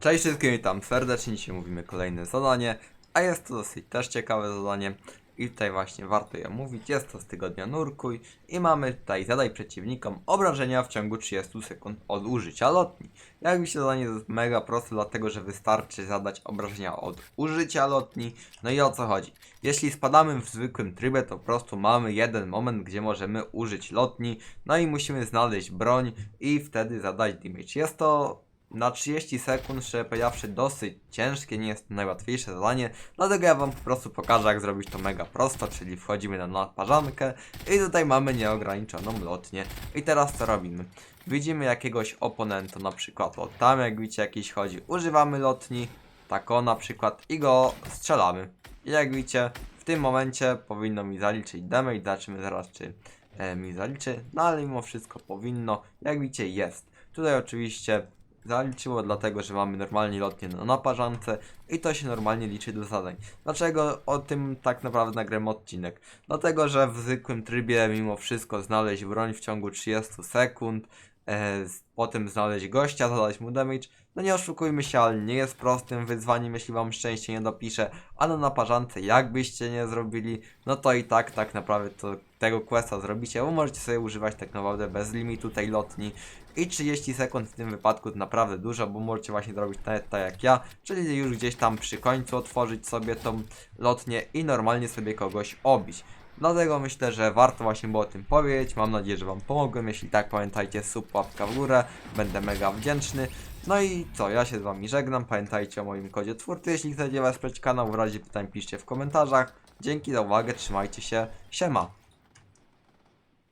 Cześć wszystkim, witam serdecznie, dzisiaj mówimy kolejne zadanie, a jest to dosyć też ciekawe zadanie i tutaj właśnie warto je mówić, jest to z tygodnia Nurkuj i mamy tutaj zadaj przeciwnikom obrażenia w ciągu 30 sekund od użycia lotni. Jak widzicie zadanie jest mega proste, dlatego że wystarczy zadać obrażenia od użycia lotni, no i o co chodzi? Jeśli spadamy w zwykłym trybie, to po prostu mamy jeden moment, gdzie możemy użyć lotni, no i musimy znaleźć broń i wtedy zadać damage. Jest to na 30 sekund, szczerze powiedziawszy, dosyć ciężkie, nie jest to najłatwiejsze zadanie, dlatego ja wam po prostu pokażę jak zrobić to mega prosto, czyli wchodzimy na naparzankę i tutaj mamy nieograniczoną lotnię. I teraz co robimy? Widzimy jakiegoś oponenta, na przykład o tam jak widzicie jakiś chodzi, używamy lotni, tak na przykład i go strzelamy. I jak widzicie, w tym momencie powinno mi zaliczyć damage, zobaczymy zaraz czy e, mi zaliczy, no ale mimo wszystko powinno, jak widzicie jest. Tutaj oczywiście zaliczyło dlatego, że mamy normalnie lotnie na naparzance i to się normalnie liczy do zadań. Dlaczego o tym tak naprawdę nagrałem odcinek? Dlatego, że w zwykłym trybie mimo wszystko znaleźć broń w ciągu 30 sekund, e, z- potem znaleźć gościa, zadać mu damage, no nie oszukujmy się, ale nie jest prostym wyzwaniem, jeśli wam szczęście nie dopisze, a na naparzance jakbyście nie zrobili, no to i tak tak naprawdę to, tego questa zrobicie, bo możecie sobie używać tak naprawdę bez limitu tej lotni i 30 sekund w tym wypadku to naprawdę dużo, bo możecie właśnie zrobić nawet tak jak ja, czyli już gdzieś tam przy końcu otworzyć sobie tą lotnię i normalnie sobie kogoś obić. Dlatego myślę, że warto właśnie było o tym powiedzieć. Mam nadzieję, że Wam pomogłem. Jeśli tak, pamiętajcie, sub, łapka w górę. Będę mega wdzięczny. No i co, ja się z Wami żegnam. Pamiętajcie o moim kodzie twórcy, jeśli chcecie wesprzeć kanał. W razie pytań piszcie w komentarzach. Dzięki za uwagę, trzymajcie się. Siema.